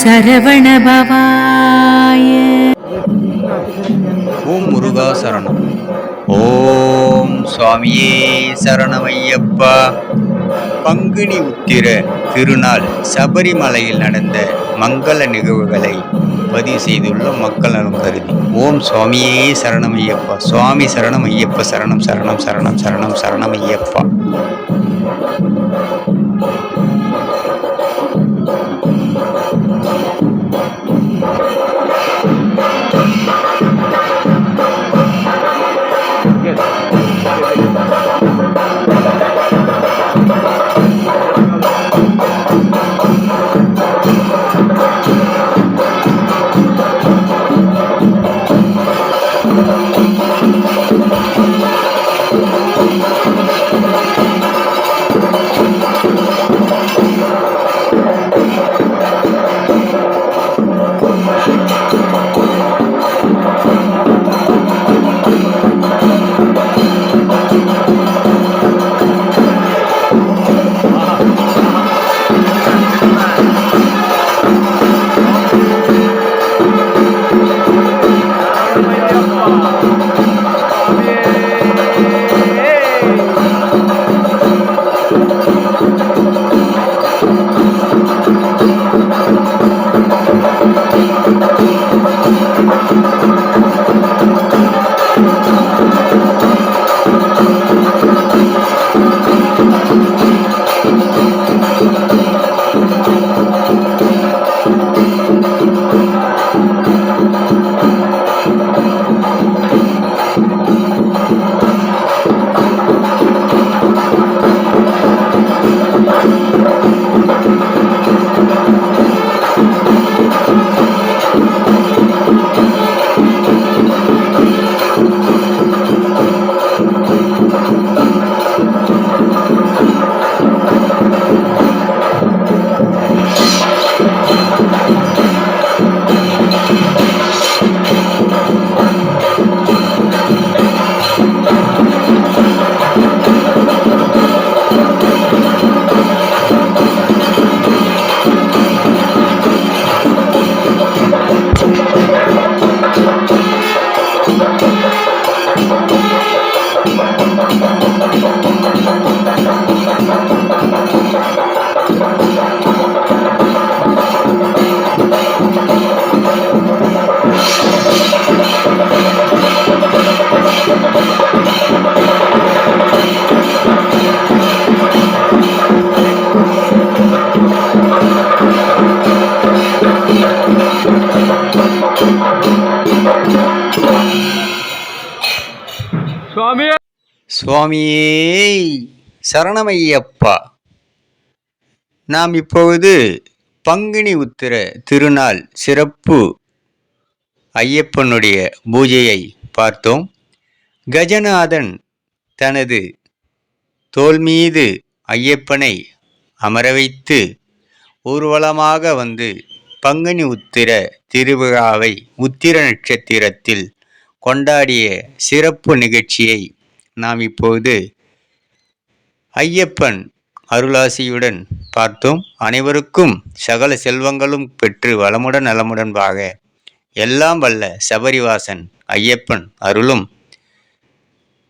சரவணபவாய ஓம் முருகா சரணம். ஓம் சுவாமியே சரணமையப்பா. பங்குனி உத்திர திருநாள் சபரிமலையில் நடந்த மங்கள நிகழ்வுகளை பதிவு செய்துள்ள மக்கள் நலம் கருதி. ஓம் சுவாமியே சரணம் ஐயப்பா சுவாமி சரணம் ஐயப்பா சரணம் சரணம் சரணம் சரணம் சரணம் ஐயப்பா சுவாமியே சரணமையப்பா. நாம் இப்பொழுது பங்குனி உத்திர திருநாள் சிறப்பு ஐயப்பனுடைய பூஜையை பார்த்தோம். கஜநாதன் தனது தோள் மீது ஐயப்பனை அமர வைத்து ஊர்வலமாக வந்து பங்குனி உத்திர திருவிழாவை உத்திர நட்சத்திரத்தில் கொண்டாடிய சிறப்பு நிகழ்ச்சியை நாம் இப்போது ஐயப்பன் அருளாசியுடன் பார்த்தோம். அனைவருக்கும் சகல செல்வங்களும் பெற்று வளமுடன் நலமுடன் வாக எல்லாம் வல்ல சபரிவாசன் ஐயப்பன் அருளும்.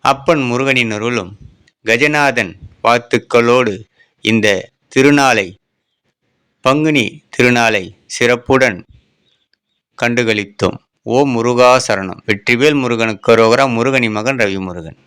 அப்பன் முருகனின் அருளும். கஜநாதன் வாழ்த்துக்களோடு இந்த திருநாளை பங்குனி திருநாளை சிறப்புடன் கண்டுகளித்தோம். ஓ முருகா சரணம். வெற்றிவேல் முருகனுக்கு ரோகரா முருகனி மகன் ரவி முருகன்